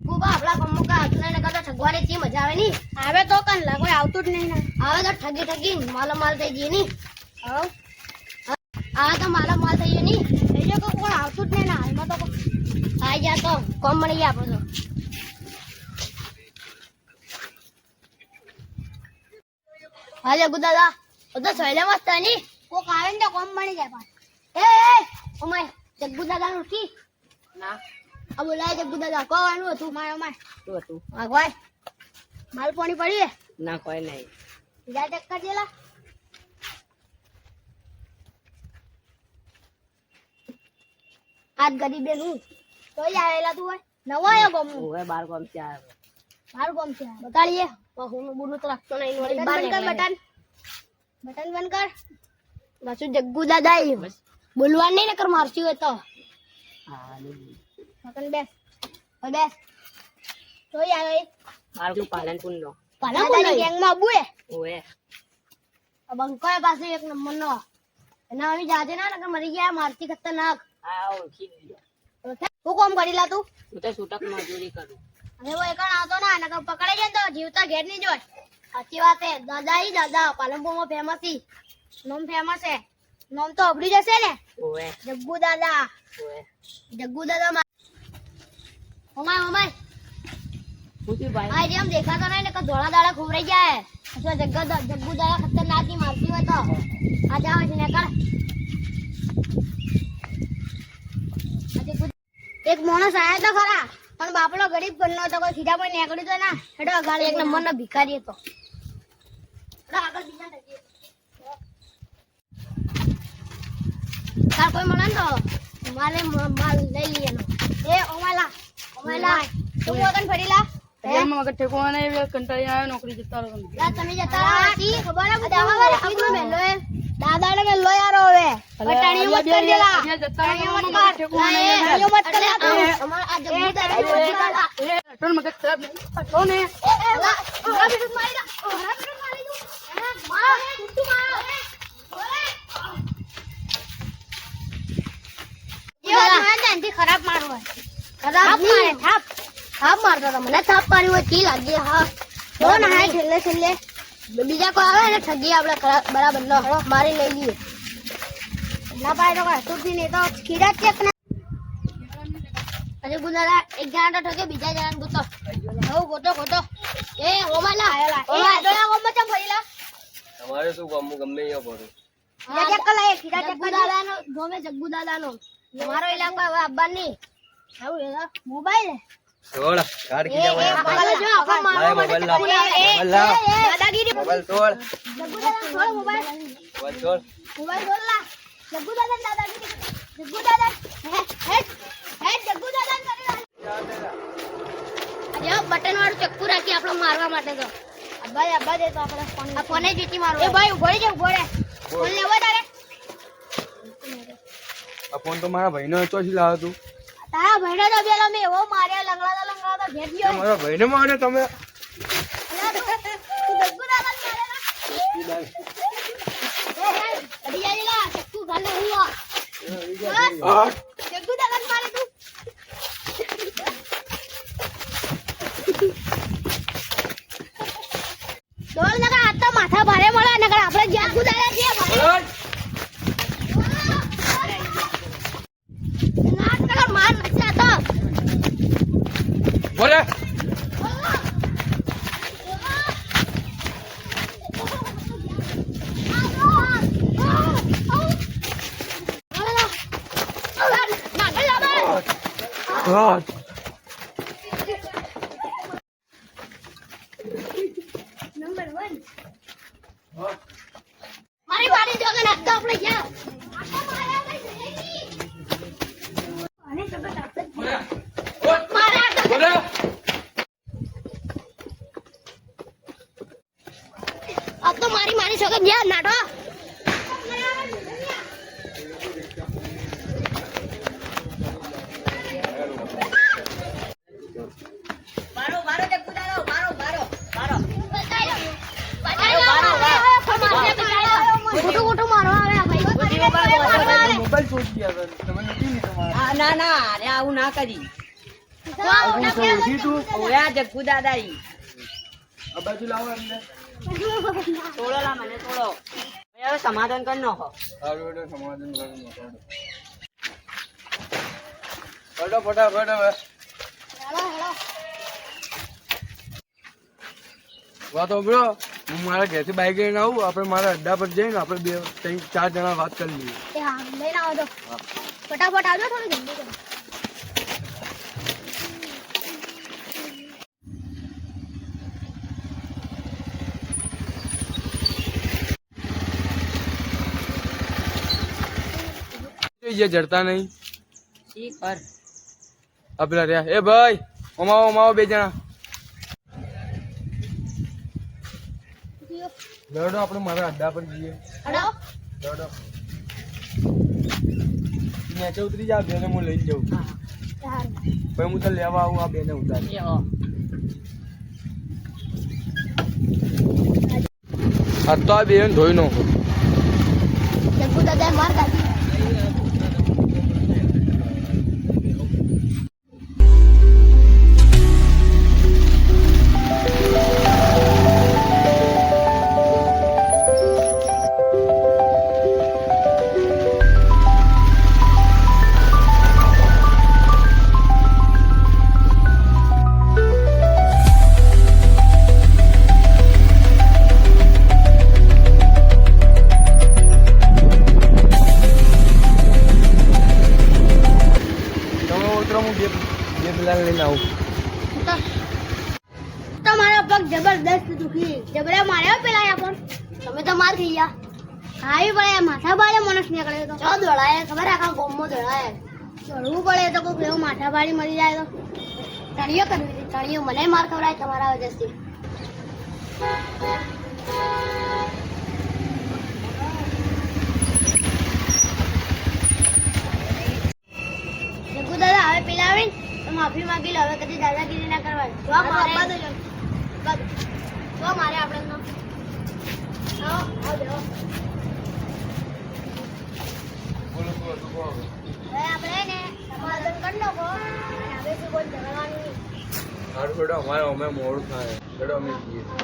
કુબા આપણા ગામમાં કા ને કરતા ઠગવાની ચી મજા આવે ની. આવે તો કન લા કોઈ આવતું જ નહીં ને. આવે તો ઠગી ઠગી માલો માલ થઈ જઈએ ની. હવ. તો માલો માલ થઈ ગયો ની. થઈ ગયો કોણ આવતું જ નહીં ને હાલમાં તો આઈ જા તો કોમ મળી ગયા આપણે હાલે ગુદાદા તો સહેલે મસ્તની? કોક આવે ને તો કોમ મળી જાય પાછું. એ એ ઓમાય જગ્ગુ દાદા નું કી ના. આ બોલાય જગ્ગુ દાદા કોવાનું હતું માય માય. શું હતું? આગવાય માલ પાણી પડી ના કોઈ નહીં. બીજા ચક્કર જેલા? આજ ગરીબ બેન તોય આવેલા તું હોય? નવો આવ્યો ગમ હોય બાર કોમ આવ્યો. બાર ગમ છે બતાડીએ. હું બોલું તો રાખતો નહીં વળી બાર બંધ કર બટન. બટન બંધ કર. બસ જગ્ગુ દાદા બોલવાનું નહીં નકર મારશું હોય તો. હા બટન બેસ હવે બેસ તોય આવે એ. બારનું પાલનપુર નો પાલા દાદાની બોલાય. ગેંગમાં આબુ એ ઓવે આ બંકો પાસે એક નંબર નો એના આવી જાજે ના નકર મરી ગયા મારતી ખતરનાક આ ઓળખી લીધો હું કોમ કરી લા તું હું તો છૂટક મજૂરી કરું હવે હું એકણ આવતો ના નકર પકડાઈ જાય ને તો જીવતા ઘેર નહીં જોય સાચી વાત છે દાદા ઈ દાદા પાલનપુરમાં ફેમસ ઈ નોમ ફેમસ છે નોમ તો અબડી જશે ને ઓએ જગ્ગુ દાદા ઓએ જગ્ગુ દાદા માં ઓમાય ઓમાય. શું થયું ભાઈ? આ જેમ દેખાતો નહીં ને કે ધોળા દાડા ખોવરાઈ જાય. અથવા જગ્ગુ ખતરનાકની મારતી હોય તો. આ જાવ છે ને કર એક માણસ આયા તો ખરા પણ બાપડો ગરીબ ઘરનો હતો કોઈ સીધા કોઈ નીકળ્યું તો ના. એટલે અગાડી એક નંબર નો ભિખારી હતો. આગળ બીજા તાર કોઈ મળે ને તો? મારે માલ ઓમાલા તું વગન ફરીલા વખત ઠેકવા નહીં હવે કંટાળી આવ્યો નોકરી જતા રહો. તમે. યા તમે જતા રહો છી? ખબર હે દાદા આપણો મેલો હે દાદા ને મેલો યારો હવે. પટાણીઓ મત કરી દેલા. અહીંયા જતા રહો પટાણીઓ મત તમે, કર. ઠેકવા ના, નહીં એ, આવ્યો. પટાણીઓ મત કરી દેલા અમાર આ જગ્ગુ દાદા જોડે એ, અટલ મગજ ખરાબ નહીં. અટલો ને. ખરાબ મારવો. મારે થાપ. થાપ. મારતો હતો મને. થાપ મારી હોય કી લાગી? હા. તો ના હા છેલ્લે છેલ્લે. બીજા કોઈ આવે ને ઠગી આપણે બરાબર નો મારી લઈ લઈએ. ના પાય તો તું નહીં તો ખીરા ચેક ને? અરે ગુનારા એક જણા તો ઠગે બીજા જણા ગોતો. હવ ગોતો ગોતો. એ ઓમાલા એ ડોલા ઓમા ચમ ભરીલા તમારે શું ગમવું ગમે અહીંયા પડું ખીરા ચેક કર લાય ખીરા ચેક કર દાદાનો ગમે જગ્ગુ દાદાનો મારો ઇલાકો હવે એ મોબાઈલ તોડ કાઢ એ. એ મોબાઈલ જો આખો મારવા માટે મોબાઈલ લાવ. એ, એ, મોબાઈલ લાવ. એ, એ, દાદાગીરી. મોબાઈલ તોડ જગ્ગુ દાદા છોડ મોબાઈલ મોબાઈલ તોડ મોબાઈલ છોડ લા. જગ્ગુ દાદા દાદાગીરી. જગ્ગુ દાદા હે હે હે જગ્ગુ દાદા કરી લા બટન વાળું ચક્કુ રાખી આપણે મારવા માટે તો. ભાઈ અબ્બા દે તો આપણે ફોન આ ફોને જીતી મારવા. એ ભાઈ ઊભો રહી ઊભો રે ફોન લેવો તારે. આ ફોન તો મારા ભાઈનો ચોથી લાવ્યો તું. તારા ભાઈને તો પેલો મેં એવો માર્યા લંગડાતા લંગડાતા ઘેર ગયો. મારા ભાઈને માર્યો તમે? માથા ભારે મળે આપડે જ્યાં ને મારેલા? એ, એ, અડી જાય લા, ચક્કુ ઘાલે હું આ. બસ. જગ્ગુ દાદા ને મારે તું ડોલ નકર આ તો માથા ભારે મળે નકર આપણે જગ્ગુ દાદા છીએ ભારે. ના, નકર માર નાખશે આ તો. બોલે હા મોબાઈલ તમે નથી લીધો મારા ના ના અરે આવું ના કરી. જગ્ગુ આ બાજુ લાવો લા મને હવે હવે સમાધાન કરી નાખો. સારું હેડો સમાધાન કરી નાખો હેડો. હેડો ફટાફટ હવે. વાત સાંભળો. હું મારા ઘરેથી બાઈક લઈને આવું આપણે મારા અડ્ડા પર જઈને આપણે બે ત્રણ ચાર જણા વાત કરી લઈએ. એ હા લઈને આવો તો. ફટાફટ આવજો થોડી જલ્દી કરો જે જડતા નહીં. ઈ કર. આ પેલા રહ્યા. એ ભાઈ ઓમાવો ઓમાવો દોડો આપણે મારા અડ્ડા પર જઈએ. દોડો નીચે ઉતરી જા બેને હું લઈ જાઉં. પછી હું તો લેવા આવું આ બેને ઉતારી. આ તો આ બેન ધોઈ નાખો. હાવી પડે માથા બાળે માણસ નીકળે તો. ચો દોડાય? ખબર આખા ગોમમાં દોડાય. ચડવું પડે તો કોઈ એવું માથા બાળી મરી જાય તો. તણીઓ કરવી હતી તણીઓ મને માર ખવડાય તમારા વજહથી દાદા હવે પીલાવીને તો માફી માંગી લો હવે કદી દાદાગીરી ના કરવાની. તો મારે જો મારે આપણે તો આવો, આવો બેહો. બોલો બોલો તું બોલો. હવે આપણે ને સમાધાન કરી નાખો અને હવેથી કોઈ ઝઘડવાનું નહીં. સારું અમારે અમે મોડું થાય. હેડો અમે જઈએ તો